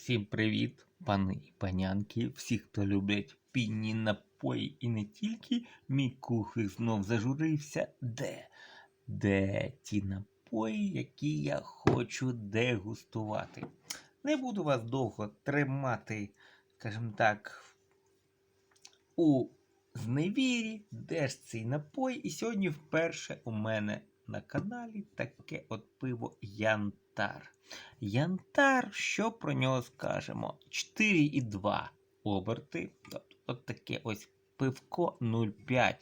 Всім привіт, пани і панянки, всі, хто люблять пінні напої і не тільки. Мій кухлик знов зажурився. Де? Де ті напої, які я хочу дегустувати? Не буду вас довго тримати, скажімо так, у зневірі, де ж цей напой. І сьогодні вперше у мене на каналі таке от пиво Янтар. Янтар, що про нього скажемо? 4,2 оберти. Тобто, от таке ось пивко 0,5.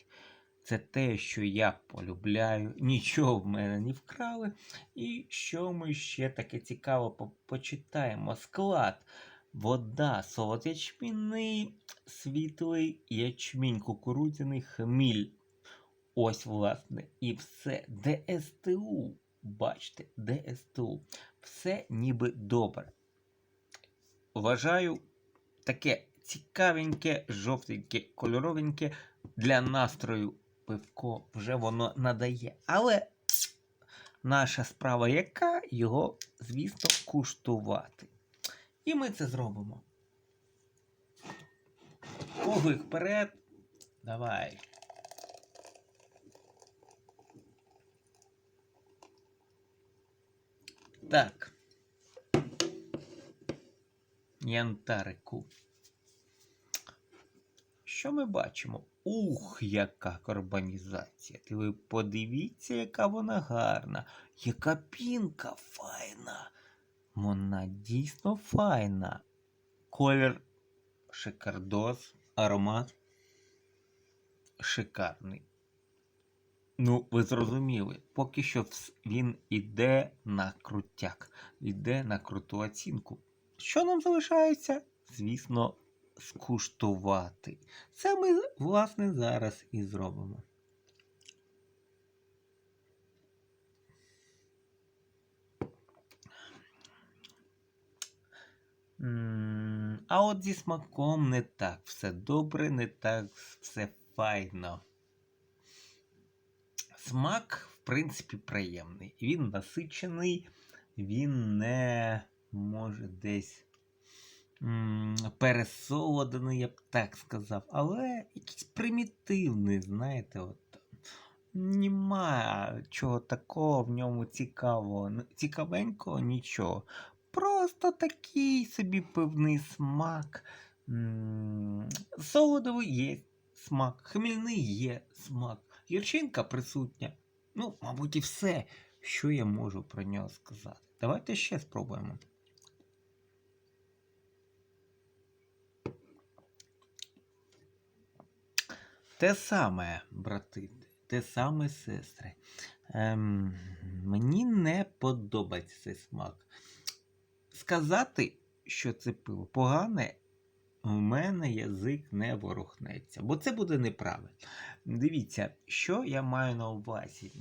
Це те, що я полюбляю. Нічого в мене не вкрали. І що ми ще таке цікаво по- почитаємо? Склад. Вода, солод ячмінний, світлий ячмінь, кукурудзяний хміль. Ось, власне, і все. ДСТУ. Бачите, ДСТУ. Все ніби добре. Вважаю таке цікавеньке, жовтеньке, кольоровеньке для настрою пивко вже воно надає. Але наша справа яка його, звісно, куштувати. І ми це зробимо. Поглик вперед. Давай. Так. Янтарику. Що ми бачимо? Ух, яка карбонізація. Ти ви подивіться, яка вона гарна, яка пінка файна. Вона дійсно файна. Колір шикардос, аромат шикарний. Ну, ви зрозуміли, поки що він іде на крутяк, іде на круту оцінку. Що нам залишається? Звісно, скуштувати. Це ми, власне, зараз і зробимо. А от зі смаком не так все добре, не так все файно. Смак, в принципі, приємний. Він насичений, він не може десь м, пересолодений, я б так сказав, але якийсь примітивний, знаєте, от. Нема чого такого в ньому цікавого, цікавенького нічого. Просто такий собі пивний смак. Солодовий є смак, хмільний є смак, гірчинка присутня. Ну, мабуть, і все, що я можу про нього сказати. Давайте ще спробуємо. Те саме, брати, те саме сестри. Ем, мені не подобається цей смак. Сказати, що це пиво погане, у мене язик не ворухнеться, бо це буде неправильно. Дивіться, що я маю на увазі.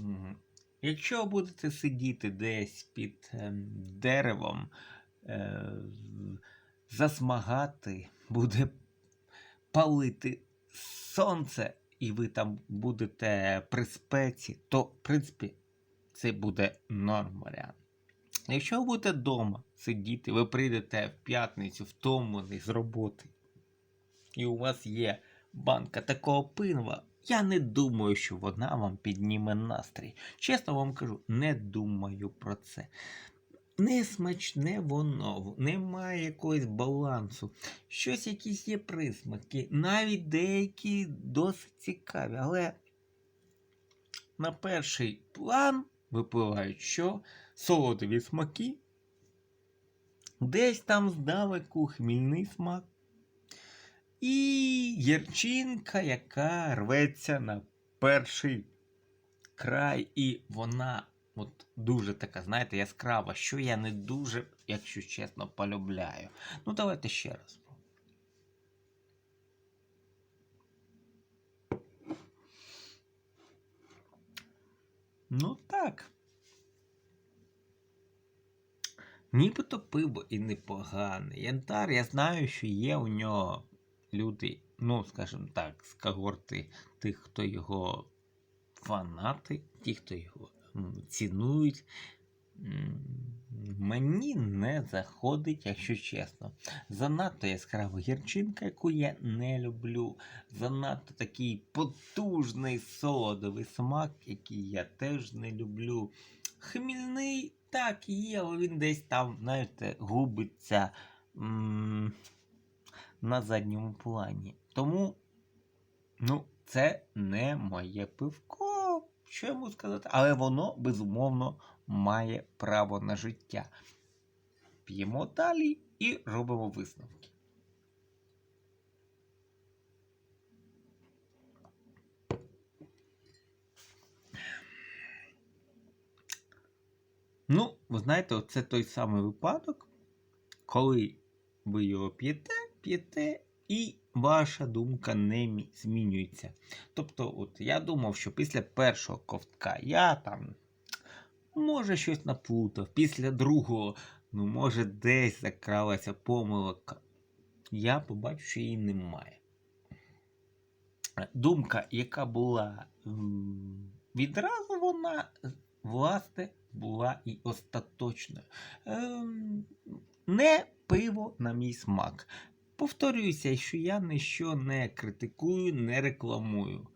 Якщо будете сидіти десь під ем, деревом, е, засмагати, буде палити сонце, і ви там будете при спеці, то, в принципі, це буде норм варіант. Якщо ви будете вдома сидіти, ви прийдете в п'ятницю втомлений з роботи, і у вас є банка такого пива, я не думаю, що вона вам підніме настрій. Чесно вам кажу, не думаю про це. Не смачне воно, немає якогось балансу. Щось якісь є присмаки, навіть деякі досить цікаві, але на перший план випливають що? Солодові смаки, десь там здалеку хмільний смак. І гірчинка, яка рветься на перший край, і вона от дуже така, знаєте, яскрава, що я не дуже, якщо чесно, полюбляю. Ну, давайте ще раз. Ну так. Нібито пиво і непогане. Янтар, я знаю, що є у нього люди, ну, скажімо так, з когорти тих, хто його фанати, ті, хто його цінують. Мені не заходить, якщо чесно. Занадто яскрава гірчинка, яку я не люблю. Занадто такий потужний солодовий смак, який я теж не люблю. Хмільний так є, але він десь там, знаєте, губиться м- на задньому плані. Тому, ну, це не моє пивко. Що йому сказати? Але воно, безумовно, має право на життя. П'ємо далі і робимо висновки. Ну, ви знаєте, це той самий випадок, коли ви його п'єте, п'єте, і ваша думка не змінюється. Тобто, от я думав, що після першого ковтка я там може щось наплутав, після другого, ну, може, десь закралася помилка. Я побачу, що її немає. Думка, яка була відразу, вона, власне, була і остаточною. Ем, не пиво на мій смак. Повторююся, що я ніщо не критикую, не рекламую.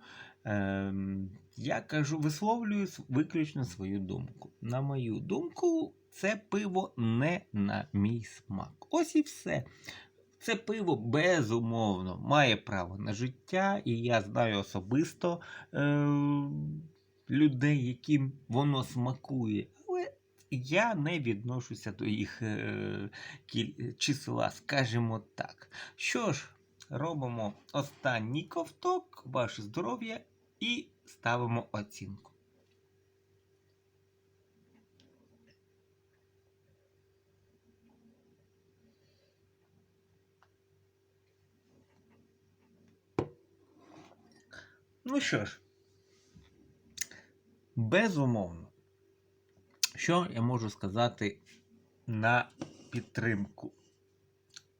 Ем, я кажу, висловлюю виключно свою думку. На мою думку, це пиво не на мій смак. Ось і все. Це пиво безумовно має право на життя, і я знаю особисто е, людей, яким воно смакує. Але я не відношуся до їх е, числа, скажімо так. Що ж, робимо останній ковток, ваше здоров'я і ставимо оцінку. Ну що ж, безумовно, що я можу сказати на підтримку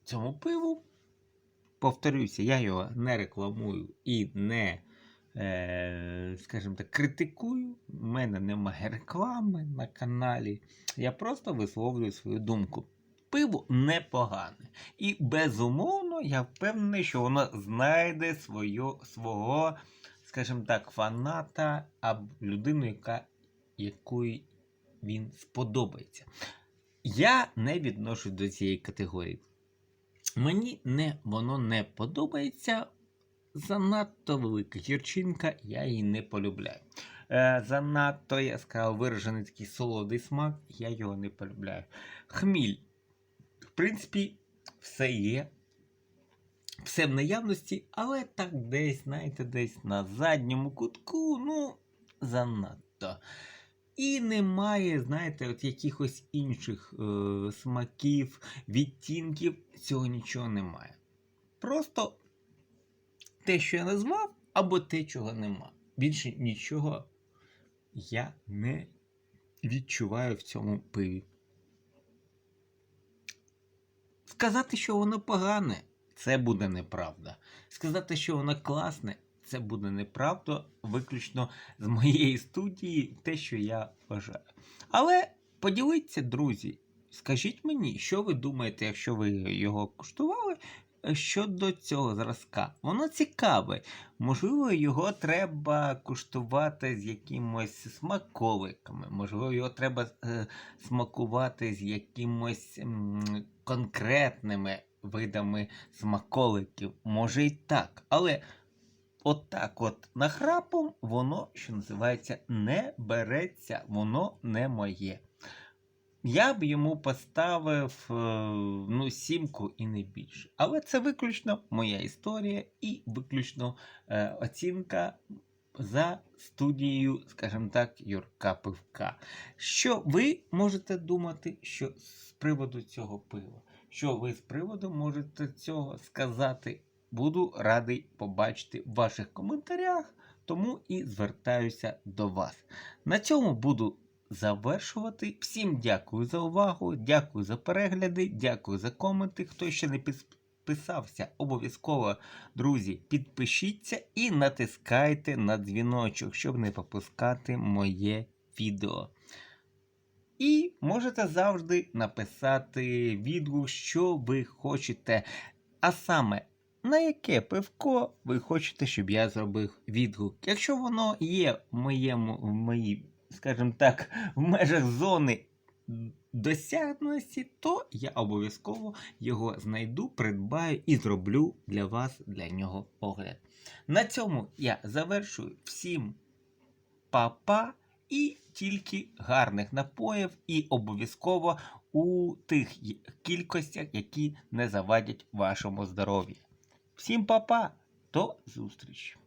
цьому пиву? Повторюся, я його не рекламую і не, е, скажімо так, критикую. У мене немає реклами на каналі. Я просто висловлюю свою думку. Пиво непогане. І безумовно, я впевнений, що воно знайде свою, свого, скажімо так, фаната або людину, яка, якої він сподобається. Я не відношусь до цієї категорії. Мені не, воно не подобається. Занадто велика гірчинка, я її не полюбляю. Е, занадто яскраво виражений такий солодий смак, я його не полюбляю. Хміль. В принципі, все є. Все в наявності, але так десь, знаєте, десь на задньому кутку, ну, занадто. І немає, знаєте, от якихось інших е, смаків, відтінків, цього нічого немає. Просто те, що я назвав, або те, чого нема. Більше нічого я не відчуваю в цьому пиві. Сказати, що воно погане, це буде неправда. Сказати, що воно класне, це буде неправда, виключно з моєї студії, те, що я вважаю. Але поділіться, друзі, скажіть мені, що ви думаєте, якщо ви його куштували, щодо цього зразка. Воно цікаве. Можливо, його треба куштувати з якимось смаколиками, можливо, його треба е, смакувати з якимось м, конкретними видами смаколиків. Може і так. Але отак от нахрапом воно, що називається, не береться, воно не моє. Я б йому поставив е, ну, сімку і не більше. Але це виключно моя історія і виключно е, оцінка за студією, скажімо так, Юрка Пивка. Що ви можете думати що з приводу цього пива? Що ви з приводу можете цього сказати? Буду радий побачити в ваших коментарях, тому і звертаюся до вас. На цьому буду завершувати. Всім дякую за увагу, дякую за перегляди, дякую за коменти. Хто ще не підписався, обов'язково, друзі, підпишіться і натискайте на дзвіночок, щоб не пропускати моє відео. І можете завжди написати відгук, що ви хочете. А саме, на яке пивко ви хочете, щоб я зробив відгук. Якщо воно є в моєму, в моїй, скажімо так, в межах зони досягності, то я обов'язково його знайду, придбаю і зроблю для вас для нього огляд. На цьому я завершую всім па-па і тільки гарних напоїв, і обов'язково у тих кількостях, які не завадять вашому здоров'ю. Всім па-па, до зустрічі!